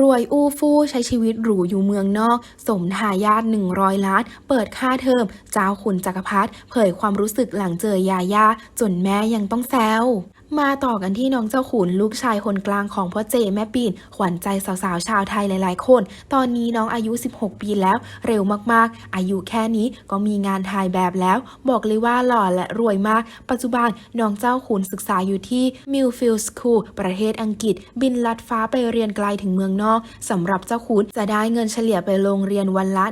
รวยอู้ฟู่ใช้ชีวิตหรูอยู่เมืองนอก สมทายาท100 ล้าน เปิดค่าเทอม เจ้าขุนจักรพรรดิเผยความรู้สึกหลังเจอยาย่าจนแม่ยังต้องแซวมาต่อกันที่น้องเจ้าขุนลูกชายคนกลางของพ่อเจแม่ปีนขวัญใจสาวๆชาวไทยหลายๆ คน ตอนนี้น้องอายุ 16 ปีแล้ว เร็วมากๆ อายุแค่นี้ก็มีงานถ่ายแบบแล้ว บอกเลยว่าหล่อและรวยมาก ปัจจุบันน้องเจ้าขุนศึกษาอยู่ที่ Millfield School ประเทศอังกฤษ บินลัดฟ้าไปเรียนไกลถึงเมืองนอกสำหรับเจ้าขุนจะได้เงินเฉลี่ยไปโรงเรียนวันละ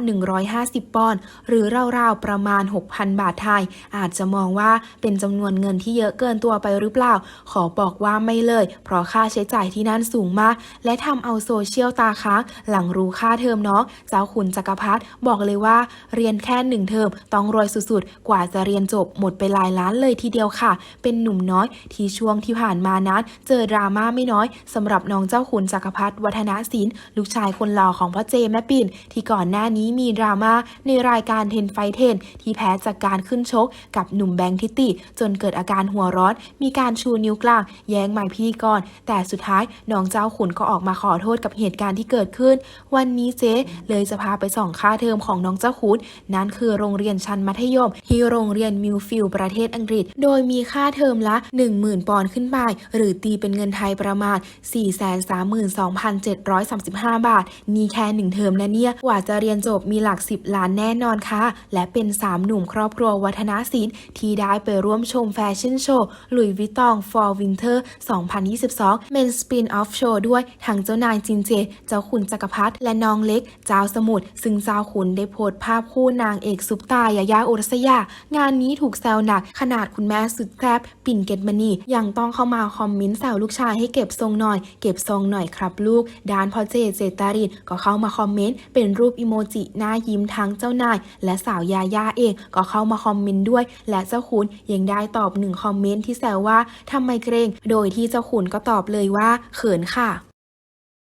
150 ปอนด์หรือราวๆประมาณ 6,000 บาทไทย อาจจะมองว่าเป็นจำนวนเงินที่เยอะเกินตัวไปหรือเปล่าขอบอกว่าไม่เลย เพราะค่าใช้จ่ายที่นั่นสูงมาก และทำเอาโซเชียลตาค้างหลังรู้ค่าเทอมเนาะเจ้าขุนจักรพรรดิบอกเลยว่า เรียนแค่หนึ่งเทอมต้องรวยสุดๆ กว่าจะเรียนจบหมดไปหลายล้านเลยทีเดียวค่ะ เป็นหนุ่มน้อยที่ช่วงที่ผ่านมานั้น เจอดราม่าไม่น้อยสำหรับน้องเจ้าขุนจักรพรรดิวัฒนศิลป์ลูกชายคนหล่อของพ่อเจแม่ปิ่น ที่ก่อนหน้านี้มีดราม่าในรายการเทนไฟเทนที่แพ้จากการขึ้นชกกับหนุ่มแบงค์ทิติ จนเกิดอาการหัวร้อนมีการชูนิ้วกลางแย้งไมค์พธี่กร แต่สุดท้ายน้องเจ้าขุนก็ออกมาขอโทษกับเหตุการณ์ที่เกิดขึ้น วันนี้เจ๊เลยจะพาไปส่องค่าเทอมของน้องเจ้าขุนนั่นคือโรงเรียนชั้นมัธยม ที่โรงเรียนมิลฟิลด์ประเทศอังกฤษ โดยมีค่าเทอมละ 10,000 ปอนด์ขึ้นไป หรือตีเป็นเงินไทยประมาณ 432,735 บาท นี่แค่หนึ่งเทอมนะเนี่ยกว่าจะเรียนจบมีหลัก 10 ล้านแน่นอนค่ะ และเป็น 3 หนุ่มครอบครัววัฒนศิลป์ที่ได้ไปร่วมชมแฟชั่นโชว์ลุยวิตอง for winter 2022 Men Spin Off Show ด้วยทั้งเจ้านายจินเจ เจ้าขุนจักรพรรดิและน้องเล็ก เจ้าสมุทรซึ่งเจ้าขุนได้โพสภาพคู่นางเอกซุปตายายาอุรัสยา งานนี้ถูกแซวหนัก ขนาดคุณแม่สุดแซ่บปิ่นเกตมณียังต้องเข้ามาคอมเมนต์แซวลูกชายให้เก็บทรงหน่อย เก็บทรงหน่อยครับลูก ด้านพ่อเจเจตารินก็เข้ามาคอมเมนต์เป็นรูปอิโมจิหน้ายิ้มทั้งเจ้านาย และสาวยายาเองก็เข้ามาคอมเมนต์ด้วย และเจ้าขุนยังได้ตอบหนึ่งคอมเมนต์ที่แซวว่าทำไมเกรง โดยที่เจ้าขุนก็ตอบเลยว่าเขินค่ะ